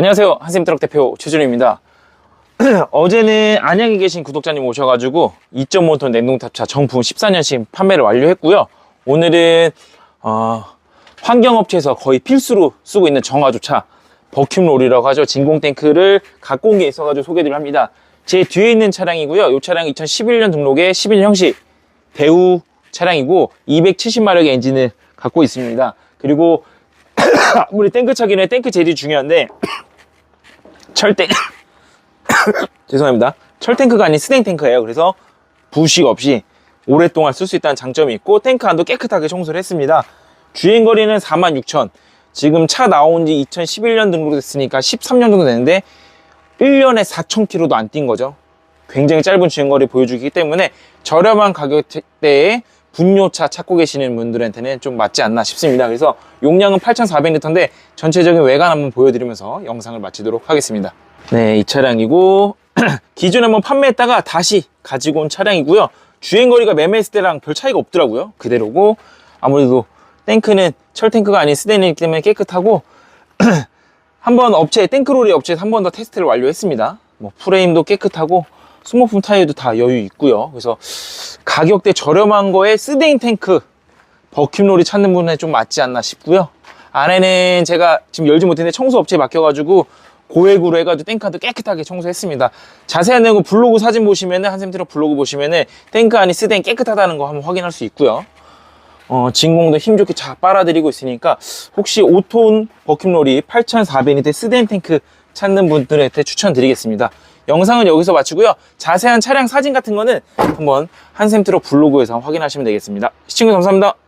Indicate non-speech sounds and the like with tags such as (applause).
안녕하세요. 한샘트럭 대표 최준입니다. (clears throat) 어제는 안양에 계신 구독자님 오셔가지고 2.5톤 냉동탑차 정품 14년식 판매를 완료했고요. 오늘은 어, 환경업체에서 거의 필수로 쓰고 있는 정화조차 버큐롤이라고 하죠. 진공탱크를 갖고 온 게 있어가지고 소개를 합니다. 제 뒤에 있는 차량이고요. 이 차량 2011년 등록의 11년 형식 대우 차량이고 270마력의 엔진을 갖고 있습니다. 그리고 (clears throat) 아무리 탱크 차기는 탱크 재질이 중요한데 (clears throat) 철탱 (coughs) 죄송합니다. 철탱크가 아닌 스댕 탱크예요. 그래서 부식 없이 오랫동안 쓸 수 있다는 장점이 있고 탱크 안도 깨끗하게 청소를 했습니다. 주행 거리는 46,000. 지금 차 나온 지 2011년 등록됐으니까 13년 정도 되는데 1년에 4,000km도 안 뛴 거죠. 굉장히 짧은 주행거리 보여주기 때문에 저렴한 가격대에 분뇨차 찾고 계시는 분들한테는 좀 맞지 않나 싶습니다. 그래서 용량은 8,400리터인데 전체적인 외관 한번 보여드리면서 영상을 마치도록 하겠습니다. 네, 이 차량이고 (clears throat) 기존에 한번 판매했다가 다시 가지고 온 차량이고요. 주행거리가 매매했을 때랑 별 차이가 없더라고요. 그대로고 아무래도 탱크는 철탱크가 아닌 스테인이기 때문에 깨끗하고 (clears throat) 한번 업체 탱크롤이 업체에서 한 번 더 테스트를 완료했습니다. 뭐 프레임도 깨끗하고 소모품 타이어도 다 여유 있고요. 그래서 가격대 저렴한 거에 스데인 탱크 버큐롤이 찾는 분에 좀 맞지 않나 싶고요. 안에는 제가 지금 열지 못했는데 청소 업체에 맡겨가지고 고액으로 해가지고 탱크도 깨끗하게 청소했습니다. 자세한 내용은 블로그 사진 보시면은 한샘트럭 블로그 보시면은 탱크 안이 스데인 깨끗하다는 거 한번 확인할 수 있고요. 어, 진공도 힘 좋게 잘 빨아들이고 있으니까 혹시 5톤 버킷롤이 8,400리터 스덴 탱크 찾는 분들한테 추천드리겠습니다. 영상은 여기서 마치고요. 자세한 차량 사진 같은 거는 한번 한샘트럭 블로그에서 확인하시면 되겠습니다. 시청해 감사합니다.